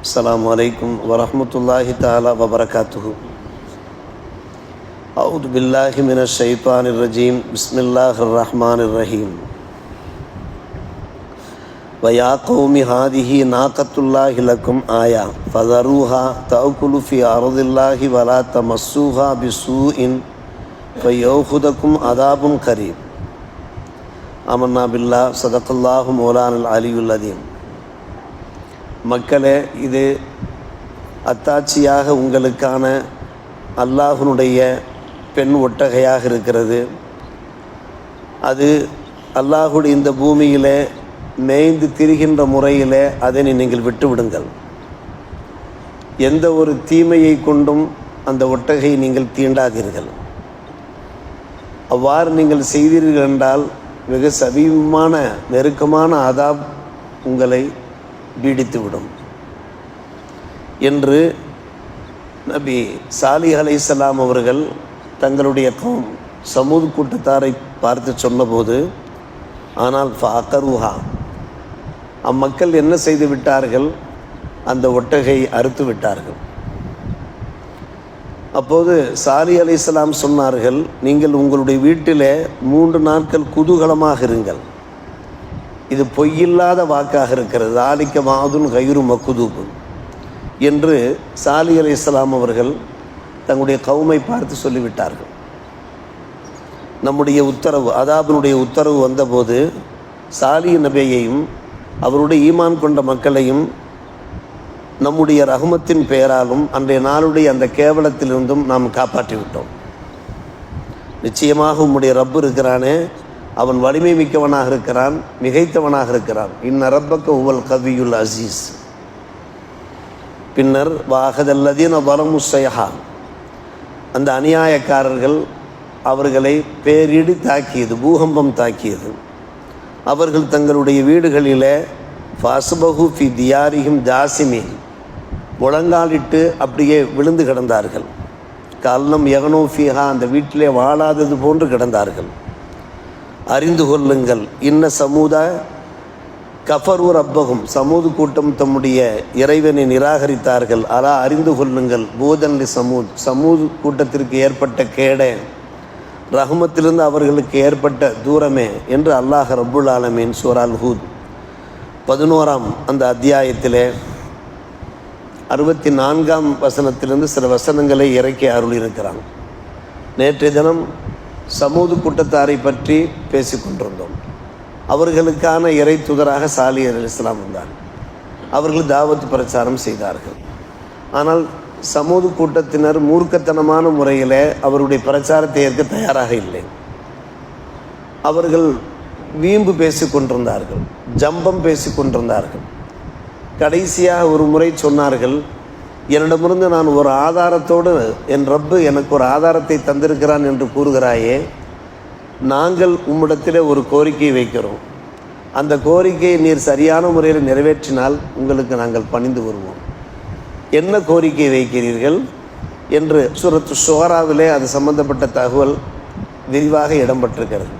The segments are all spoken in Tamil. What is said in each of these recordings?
السلام عليكم ورحمة الله تعالى وبركاته. أعوذ بالله من الشيطان الرجيم. بسم الله الرحمن الرحيم. ويا قوم هذه ناقة الله لكم آية. فذروها تأكل في أرض الله ولا تمسوها بسوء فيأخذكم عذاب قريب. آمنا بالله صدق الله مولانا العلي العظيم. மக்களே இது அத்தாட்சியாக உங்களுக்கான அல்லாஹுனுடைய பெண் ஒட்டகையாக இருக்கிறது. அது அல்லாஹுடைய இந்த பூமியில் மேய்ந்து திரிகின்ற முறையில் அதனை நீங்கள் விட்டுவிடுங்கள். எந்த ஒரு தீமையை கொண்டும் அந்த ஒட்டகையை நீங்கள் தீண்டாதீர்கள். அவ்வாறு நீங்கள் செய்தீர்கள் என்றால் மிக சமீபமான நெருக்கமான அதாப் உங்களை பீடித்துவிடும். என்று நபி சாலி அலைசலாம் அவர்கள் தங்களுடைய கௌம் சமூக கூட்டத்தாரை பார்த்து சொன்னபோது ஆனால் ஃபஅகருஹா. அம்மக்கள் என்ன செய்து விட்டார்கள்? அந்த ஒட்டகை அறுத்து விட்டார்கள். அப்போது சாலி அலைசலாம் சொன்னார்கள் நீங்கள் உங்களுடைய வீட்டிலே மூன்று நாட்கள் குதூகலமாக இருங்கள். இது பொய்யில்லாத வாக்காக இருக்கிறது. ஆலிக்க மாதுன் கயிறு மக்குதூபு என்று சாலி அலி இஸ்லாம் அவர்கள் தங்களுடைய கவுமை பார்த்து சொல்லிவிட்டார்கள். நம்முடைய உத்தரவு அதாபினுடைய உத்தரவு வந்தபோது சாலிய நபியையும் அவருடைய ஈமான் கொண்ட மக்களையும் நம்முடைய ரகுமத்தின் பெயராலும் அன்றைய நாளுடைய அந்த கேவலத்திலிருந்தும் நாம் காப்பாற்றிவிட்டோம். நிச்சயமாக உம்முடைய ரப்பு இருக்கிறானே அவன் வலிமை மிக்கவனாக இருக்கிறான் மிகைத்தவனாக இருக்கிறான். இந்நரப்பக்க உவல் கவியுல் அசீஸ். பின்னர் வாகதல்லதீன வலமுசைஹா அந்த அநியாயக்காரர்கள் அவர்களை பேரிடி தாக்கியது பூகம்பம் தாக்கியது. அவர்கள் தங்களுடைய வீடுகளில் ஃபசுபஹு ஃபி தியாரியும் ஜாசிமி முழங்காலிட்டு அப்படியே விழுந்து கிடந்தார்கள். கல்லம் எகனோ ஃபீஹா. அந்த வீட்டிலே வாழாதது போன்று கிடந்தார்கள். அறிந்து கொள்ளுங்கள். இன்ன சமூத கஃபரூர் அப்பகும் சமூது கூட்டம் தம்முடைய இறைவனை நிராகரித்தார்கள். அலா அறிந்து கொள்ளுங்கள். பூதன்லி சமூத். சமூது கூட்டத்திற்கு ஏற்பட்ட கேடே ரஹமத்திலிருந்து அவர்களுக்கு ஏற்பட்ட தூரமே என்று அல்லாஹ் ரப்புல் ஆலமீன் சூரால் ஹூத் பதினோராம் அந்த அத்தியாயத்திலே அறுபத்தி நான்காம் வசனத்திலிருந்து சில வசனங்களை இறக்கி இருக்கிறாங்க நேற்றைய தினம் சமூது கூட்டத்தாரை பற்றி பேசிக்கொண்டிருந்தோம் அவர்களுக்கான இறை தூதராக சாலி அலி இஸ்லாம் வந்தார் அவர்கள் தாவத் பிரச்சாரம் செய்தார்கள். ஆனால் சமூது கூட்டத்தினர் மூர்க்கத்தனமான முறையில் அவருடைய பிரச்சாரத்தை ஏற்க தயாராக இல்லை. அவர்கள் வீம்பு பேசி கொண்டிருந்தார்கள் ஜம்பம் பேசிக்கொண்டிருந்தார்கள் கடைசியாக ஒரு முறை சொன்னார்கள் என்னிடமிருந்து நான் ஒரு ஆதாரத்தோடு என் ரப்பு எனக்கு ஒரு ஆதாரத்தை தந்திருக்கிறான் என்று கூறுகிறாயே நாங்கள் உம்மிடத்தில் ஒரு கோரிக்கை வைக்கிறோம். அந்த கோரிக்கையை நீர் சரியான முறையில் நிறைவேற்றினால் உங்களுக்கு நாங்கள் பணிந்து வருவோம். என்ன கோரிக்கை வைக்கிறீர்கள் என்று சுரத்து ஷோராவிலே அது சம்பந்தப்பட்ட தகவல் விரிவாக இடம்பெற்றிருக்கிறது.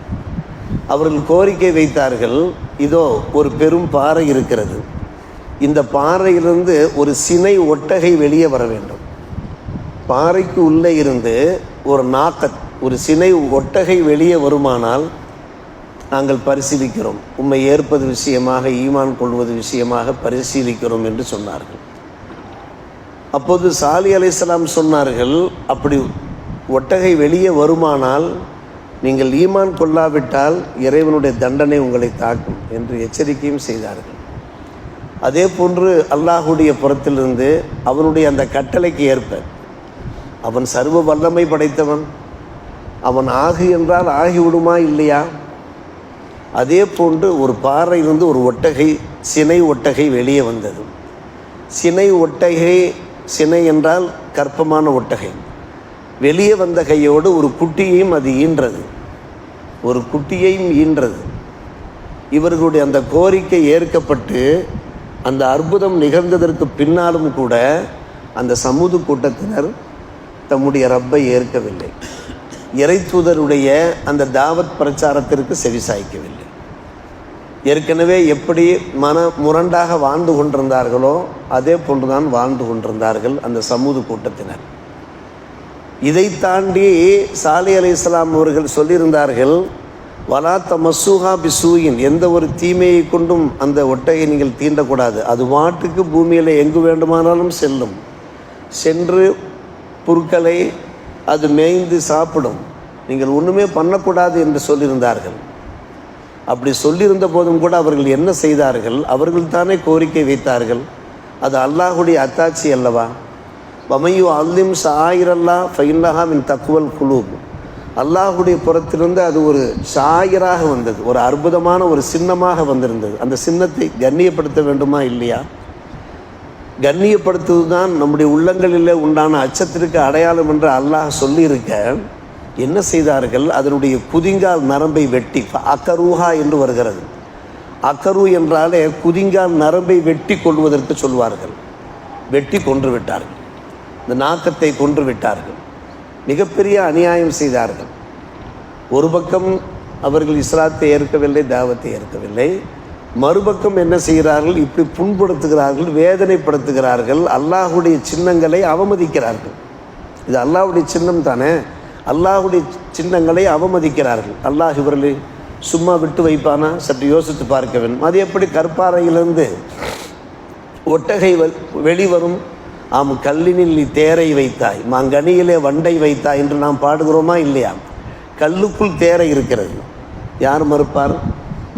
அவர்கள் கோரிக்கை வைத்தார்கள் இதோ ஒரு பெரும் பாறை இருக்கிறது. இந்த பாறையிலிருந்து ஒரு சினை ஒட்டகை வெளியே வர வேண்டும். பாறைக்கு உள்ளே இருந்து ஒரு நாக்கத் ஒரு சினை ஒட்டகை வெளியே வருமானால் நாங்கள் பரிசீலிக்கிறோம். உம்மை ஏற்பது விஷயமாக ஈமான் கொள்வது விஷயமாக பரிசீலிக்கிறோம் என்று சொன்னார்கள். அப்போது சாலி அலைசலாம் சொன்னார்கள் அப்படி ஒட்டகை வெளியே வருமானால் நீங்கள் ஈமான் கொள்ளாவிட்டால் இறைவனுடைய தண்டனை உங்களை தாக்கும் என்று எச்சரிக்கையும் செய்தார்கள். அதே போன்று அல்லாஹுடைய புறத்திலிருந்து அவனுடைய அந்த கட்டளைக்கு ஏற்ப அவன் சர்வ வல்லமை படைத்தவன் அவன் ஆகு என்றால் ஆகிவிடுமா இல்லையா? அதே போன்று ஒரு பாறையிலிருந்து ஒரு ஒட்டகை சினை ஒட்டகை வெளியே வந்தது. சினை ஒட்டகை சினை என்றால் கற்பமான ஒட்டகை. வெளியே வந்த கையோடு ஒரு குட்டியையும் அது ஈன்றது. ஒரு குட்டியையும் ஈன்றது. இவர்களுடைய அந்த கோரிக்கை ஏற்கப்பட்டு அந்த அற்புதம் நிகழ்ந்ததற்கு பின்னாலும் கூட அந்த சமூக கூட்டத்தினர் தம்முடைய ரப்பை ஏற்கவில்லை. இறைத்தூதருடைய அந்த தாவத் பிரச்சாரத்திற்கு செவிசாய்க்கவில்லை ஏற்கனவே எப்படி மன முரண்டாக வாழ்ந்து கொண்டிருந்தார்களோ அதே போன்றுதான் வாழ்ந்து கொண்டிருந்தார்கள் அந்த சமூக கூட்டத்தினர். இதை தாண்டி சாலி அலி இஸ்லாம் அவர்கள் சொல்லியிருந்தார்கள் வலாத்த மசூஹா பிசூயின் எந்த ஒரு தீமையை கொண்டும் அந்த ஒட்டகை நீங்கள் தீண்டக்கூடாது. அது வாட்டுக்கு பூமியில் எங்கு வேண்டுமானாலும் செல்லும். சென்று புற்களை அது மேய்ந்து சாப்பிடும். நீங்கள் ஒன்றுமே பண்ணக்கூடாது என்று சொல்லியிருந்தார்கள். அப்படி சொல்லியிருந்த போதும் கூட அவர்கள் என்ன செய்தார்கள்? அவர்கள் தானே கோரிக்கை வைத்தார்கள். அது அல்லாஹுடைய அத்தாட்சி அல்லவா? வமையு அல்லிம் சாயிரல்லா ஃபைல்லஹா மின் தக்குவல் குலூப். அல்லாஹுடைய புறத்திலிருந்து அது ஒரு சாயராக வந்தது. ஒரு அற்புதமான ஒரு சின்னமாக வந்திருந்தது. அந்த சின்னத்தை கண்ணியப்படுத்த வேண்டுமா இல்லையா? கண்ணியப்படுத்துவது தான் நம்முடைய உள்ளங்களிலே உண்டான அச்சத்திற்கு அடையாளம் என்று அல்லாஹ் சொல்லியிருக்க என்ன செய்தார்கள்? அதனுடைய குதிங்கால் நரம்பை வெட்டி அக்கரூஹா என்று வருகிறது. அக்கரு என்றாலே குதிங்கால் நரம்பை வெட்டி கொள்வதற்கு சொல்வார்கள். வெட்டி கொன்று விட்டார்கள். இந்த நாக்கத்தை கொன்று விட்டார்கள். மிகப்பெரிய அநியாயம் செய்தார்கள். ஒரு பக்கம் அவர்கள் இஸ்லாத்தை ஏற்கவில்லை தாவத்தை ஏற்கவில்லை. மறுபக்கம் என்ன செய்கிறார்கள்? இப்படி புண்படுத்துகிறார்கள் வேதனைப்படுத்துகிறார்கள் அல்லாஹுடைய சின்னங்களை அவமதிக்கிறார்கள். இது அல்லாஹுடைய சின்னம் தானே? அல்லாஹுடைய சின்னங்களை அவமதிக்கிறார்கள். அல்லாஹ் இவர்களை சும்மா விட்டு வைப்பானா? சற்று யோசித்து பார்க்க வேண்டும். அது எப்படி கற்பாறையிலிருந்து ஒட்டகை வ- வெளிவரும் ஆம் கல்லினில் நீ தேரை வைத்தாய். மாங்கனியிலே வண்டை வைத்தாய் என்று நாம் பாடுகிறோமா இல்லையா? கல்லுக்குள் தேரை இருக்கிறது. யார் மறுப்பார்?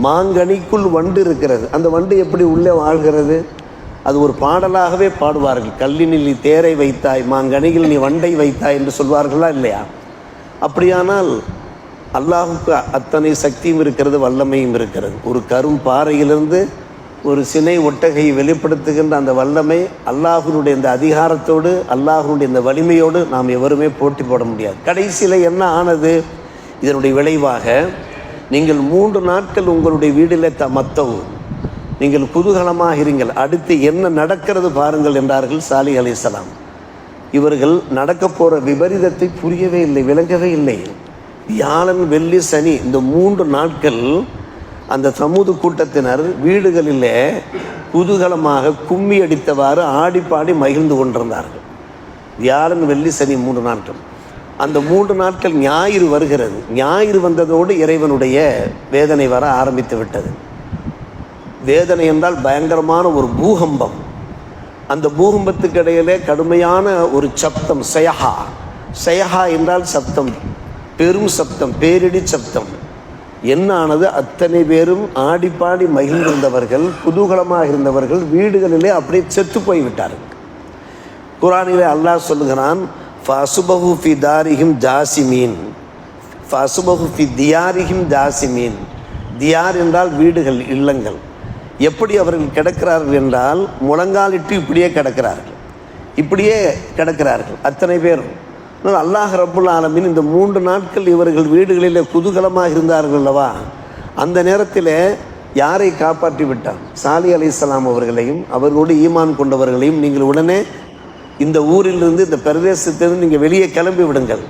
மாங்கனிக்குள் வண்டு இருக்கிறது. அந்த வண்டு எப்படி உள்ளே வாழ்கிறது? அது ஒரு பாடலாகவே பாடுவார்கள். கல்லினில் நீ தேரை வைத்தாய் மாங்கனியில் நீ வண்டை வைத்தாய் என்று சொல்வார்களா இல்லையா? அப்படியானால் அல்லாஹுக்கு அத்தனை சக்தியும் இருக்கிறது வல்லமையும் இருக்கிறது. ஒரு கரும் பாறையிலிருந்து ஒரு சினை ஒட்டகையை வெளிப்படுத்துகின்ற அந்த வல்லமை அல்லாஹுனுடைய இந்த அதிகாரத்தோடு அல்லாஹுனுடைய இந்த வலிமையோடு நாம் எவருமே போட்டி போட முடியாது. கடைசியில் என்ன ஆனது? இதனுடைய விளைவாக நீங்கள் மூன்று நாட்கள் உங்களுடைய வீட்டில் மத்தவும் நீங்கள் குதூகலமாக இருங்கள். அடுத்து என்ன நடக்கிறது பாருங்கள் என்றார்கள் சாலி அலிசலாம் இவர்கள் நடக்க போகிற விபரீதத்தை புரியவே இல்லை விளங்கவே இல்லை. வியாழன் வெள்ளி சனி இந்த மூன்று நாட்கள் அந்த சமூக கூட்டத்தினர் வீடுகளிலே குதூகலமாக கும்மி அடித்தவாறு ஆடி பாடி மகிழ்ந்து கொண்டிருந்தார்கள். வியாழன் வெள்ளி சனி மூன்று நாட்கள். அந்த மூன்று நாட்கள் ஞாயிறு வருகிறது. ஞாயிறு வந்ததோடு இறைவனுடைய வேதனை வர ஆரம்பித்து விட்டது. வேதனை என்றால் பயங்கரமான ஒரு பூகம்பம். அந்த பூகம்பத்துக்கு இடையிலே கடுமையான ஒரு சப்தம் செயஹா. செயஹா என்றால் சப்தம். பெரும் சப்தம் பேரிடி சப்தம். என்ன ஆனது அத்தனை பேரும் ஆடிப்பாடி மகிழ்ந்திருந்தவர்கள் குதூகலமாக இருந்தவர்கள் வீடுகளிலே அப்படியே செத்து போய் விட்டார்கள் குரானிலே அல்லாஹ் சொல்லுகிறான் ஃபசுபஹு ஃபி தாரிஹிம் ஜாசிமீன். ஃபசுபஹு ஃபி தியாரிஹிம் ஜாசிமீன். தியார் என்றால் வீடுகள் இல்லங்கள். எப்படி அவர்கள் கிடக்கிறார்கள் என்றால் முழங்காலிட்டு இப்படியே கிடக்கிறார்கள். இப்படியே கிடக்கிறார்கள் அத்தனை பேரும். அல்லாஹ் ரபுல் ஆலமீன் இந்த மூன்று நாட்கள் இவர்கள் வீடுகளில் குதூகலமாக இருந்தார்கள் அல்லவா? அந்த நேரத்தில் யாரை காப்பாற்றி விட்டான் சாலி அலி இஸ்லாம் அவர்களையும் அவர்களோடு ஈமான் கொண்டவர்களையும் நீங்கள் உடனே இந்த ஊரிலிருந்து இந்த பிரதேசத்திலிருந்து நீங்கள் வெளியே கிளம்பி விடுங்கள்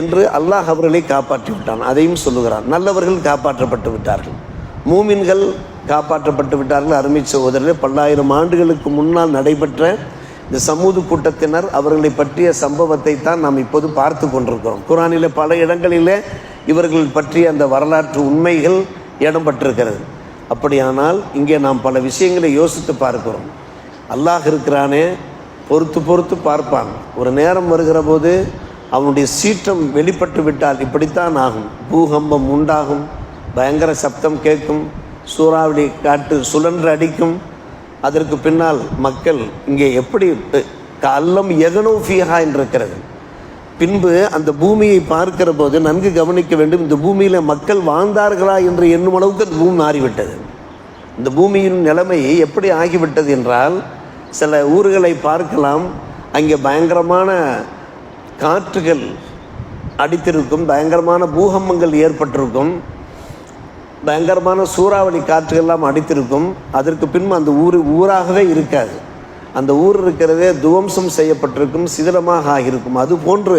என்று அல்லாஹ் அவர்களை காப்பாற்றி விட்டான். அதையும் சொல்லுகிறான் நல்லவர்கள் காப்பாற்றப்பட்டு விட்டார்கள். மூமின்கள் காப்பாற்றப்பட்டு விட்டார்கள். அருமை சகோதரர்களே பல்லாயிரம் ஆண்டுகளுக்கு முன்னால் நடைபெற்ற இந்த சமூக கூட்டத்தினர் அவர்களை பற்றிய சம்பவத்தை தான் நாம் இப்போது பார்த்து கொண்டிருக்கிறோம். குரானிலே பல இடங்களிலே இவர்கள் பற்றிய அந்த வரலாற்று உண்மைகள் இடம்பெற்றிருக்கிறது. அப்படியானால் இங்கே நாம் பல விஷயங்களை யோசித்து பார்க்கிறோம். அல்லாஹ் இருக்கிறானே பொறுத்து பொறுத்து பார்ப்பான். ஒரு நேரம் வருகிற போது அவனுடைய சீற்றம் வெளிப்பட்டு விட்டால் இப்படித்தான் ஆகும். பூகம்பம் உண்டாகும் பயங்கர சப்தம் கேட்கும் சூறாவளி காட்டு சுழன்று அடிக்கும் அதற்கு பின்னால் மக்கள் இங்கே எப்படி கல்லம் எகனோ ஃபீஹா என்றிருக்கிறது. பின்பு அந்த பூமியை பார்க்கிற போது நன்கு கவனிக்க வேண்டும் இந்த பூமியில் மக்கள் வாழ்ந்தார்களா என்று எண்ணும் அளவுக்கு அந்த பூமி மாறிவிட்டது. இந்த பூமியின் நிலைமை எப்படி ஆகிவிட்டது என்றால் சில ஊர்களை பார்க்கலாம் அங்கே பயங்கரமான காற்றுகள் அடித்திருக்கும் பயங்கரமான பூகம்பங்கள் ஏற்பட்டிருக்கும். பயங்கரமான சூறாவளி காற்றுகள்லாம் அடித்திருக்கும். அதற்கு பின்பு அந்த ஊர் ஊராகவே இருக்காது. அந்த ஊர் இருக்கிறதே துவம்சம் செய்யப்பட்டிருக்கும் சிதிலமாக ஆகியிருக்கும். அது போன்று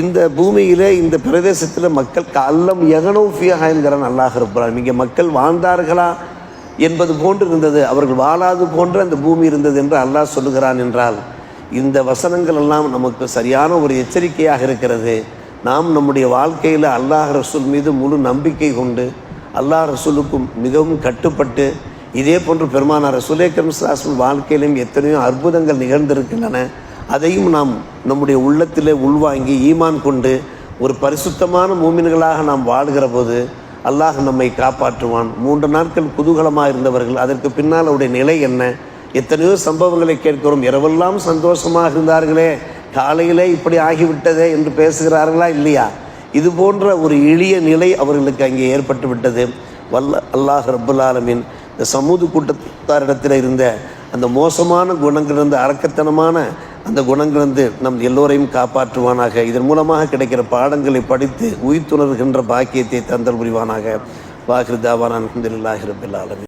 இந்த பூமியிலே இந்த பிரதேசத்தில் மக்கள் அல்லம் எகனோஃபியாக என்கிறான் அல்லாஹ் இருப்பார் இங்கே மக்கள் வாழ்ந்தார்களா என்பது போன்று இருந்தது. அவர்கள் வாழாது போன்று அந்த பூமி இருந்தது என்று அல்லாஹ் சொல்லுகிறான் என்றால் இந்த வசனங்கள் எல்லாம் நமக்கு சரியான ஒரு எச்சரிக்கையாக இருக்கிறது. நாம் நம்முடைய வாழ்க்கையில் அல்லாஹ் ரசூல் மீது முழு நம்பிக்கை கொண்டு அல்லாஹ் ரசூலுக்கும் மிகவும் கட்டுப்பட்டு இதே போன்று பெருமானார் ரசூலே கம்சாஸ்மின் வாழ்க்கையிலும் எத்தனையோ அற்புதங்கள் நிகழ்ந்திருக்கின்றன. அதையும் நாம் நம்முடைய உள்ளத்திலே உள்வாங்கி ஈமான் கொண்டு ஒரு பரிசுத்தமான மூமின்களாக நாம் வாழ்கிற போது அல்லாஹ் நம்மை காப்பாற்றுவான். மூன்று நாட்கள் குதூகலமாக இருந்தவர்கள் அதற்கு பின்னால் அவருடைய நிலை என்ன? எத்தனையோ சம்பவங்களை கேட்கிறோம். இரவெல்லாம் சந்தோஷமாக இருந்தார்களே காலையிலே இப்படி ஆகிவிட்டதே என்று பேசுகிறார்களா இல்லையா? இது போன்ற ஒரு எளிய நிலை அவர்களுக்கு அங்கே ஏற்பட்டு விட்டது வல்ல அல்லாஹ் ரபுல்லாலமின் இந்த சமூக கூட்டத்தாரிடத்தில் இருந்த அந்த மோசமான குணங்களிலிருந்து அரக்கத்தனமான அந்த குணங்களிலிருந்து நம் எல்லோரையும் காப்பாற்றுவானாக. இதன் மூலமாக கிடைக்கிற பாடங்களை படித்து உயிர்த்துணர்கின்ற பாக்கியத்தை தந்தல் புரிவானாக. வாகிருதாவான் அலமதுல்லாஹி ரபுல்லாலமின்